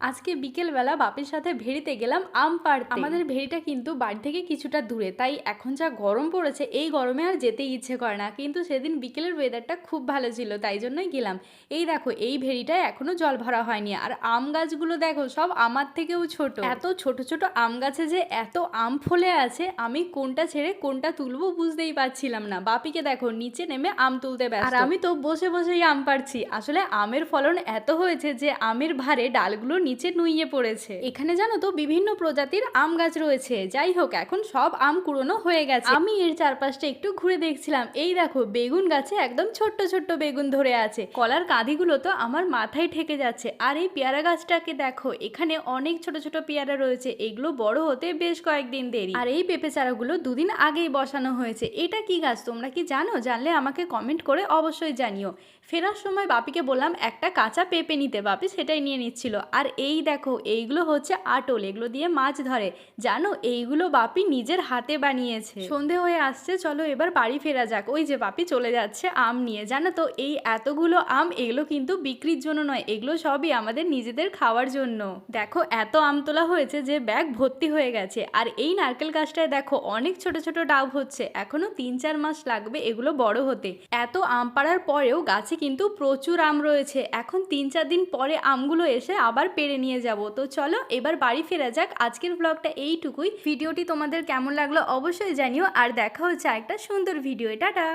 আজকে বিকেলবেলা বাপের সাথে ভেড়িতে গেলাম আম পাড়তে। আমাদের ভেড়িটা কিন্তু বাড়ি থেকে কিছুটা দূরে, তাই এখন যা গরম পড়েছে, এই গরমে আর যেতে ইচ্ছে করে না। কিন্তু সেদিন বিকেলের ওয়েদারটা খুব ভালো ছিল, তাই জন্যই গেলাম। এই দেখো, এই ভেড়িটায় এখনও জল ভরা হয়নি। আর আম গাছগুলো দেখো, সব আমার থেকেও ছোট। এত ছোট ছোট আম গাছে যে এত আম ফলে আছে, আমি কোনটা ছেড়ে কোনটা তুলবো বুঝতেই পারছিলাম না। বাপিকে দেখো, নিচে নেমে আম তুলতে ব্যস্ত। আর আমি তো বসে বসেই আম পাড়ছি। আসলে আমের ফলন এত হয়েছে যে আমের ভারে ডালগুলো নিচে নুইয়ে পড়েছে। এখানে জানো তো বিভিন্ন প্রজাতির আম গাছ রয়েছে। যাই হোক, এখন সব আম কুড়োনো হয়ে গেছে। আমি এর চারপাশটা একটু ঘুরে দেখছিলাম। এই দেখো, বেগুন গাছে একদম ছোট্ট ছোট্ট বেগুন ধরে আছে। কলার কাঁধিগুলো তো আমার মাথায় ঠেকে যাচ্ছে। আর এই পেয়ারা গাছটাকে দেখো, এখানে অনেক ছোট ছোট পেয়ারা রয়েছে। এগুলো বড় হতে বেশ কয়েকদিন দেরি। আর এই পেঁপে চারাগুলো দুদিন আগেই বসানো হয়েছে। এটা কি গাছ, তোমরা কি জানো? জানলে আমাকে কমেন্ট করে অবশ্যই জানিও। ফেরার সময় বাপিকে বললাম, একটা কাঁচা পেঁপে নিতে। বাপি সেটাই নিয়ে নিচ্ছিল। আর এই দেখো, এইগুলো হচ্ছে আটল, এগুলো দিয়ে মাছ ধরে। জানো, এইগুলো বাপি নিজের হাতে বানিয়েছে। সন্ধে হয়ে আসছে, চলো এবার বাড়ি ফেরা যাক। ওই যে বাপি চলে যাচ্ছে আম নিয়ে। জানো তো, এই এতগুলো আম, এগুলো কিন্তু বিক্রির জন্য নয়, এগুলো সবই আমাদের নিজেদের খাওয়ার জন্য। দেখো, এত আম তোলা হয়েছে যে ব্যাগ ভর্তি হয়ে গেছে। আর এই নারকেল গাছটায় দেখো, অনেক ছোট ছোট ডাব হচ্ছে। এখনও তিন চার মাস লাগবে এগুলো বড় হতে। এত আম পাড়ার পরেও গাছে কিন্তু প্রচুর আম রয়েছে। এখন তিন চার দিন পরে আমগুলো এসে আবার পেরে নিয়ে যাব। তো চলো এবার বাড়ি ফেরা যাক। আজকের ব্লগটা এইটুকুই। ভিডিওটি তোমাদের কেমন লাগল অবশ্যই জানিও। আর দেখা হচ্ছে একটা সুন্দর ভিডিও টাটা!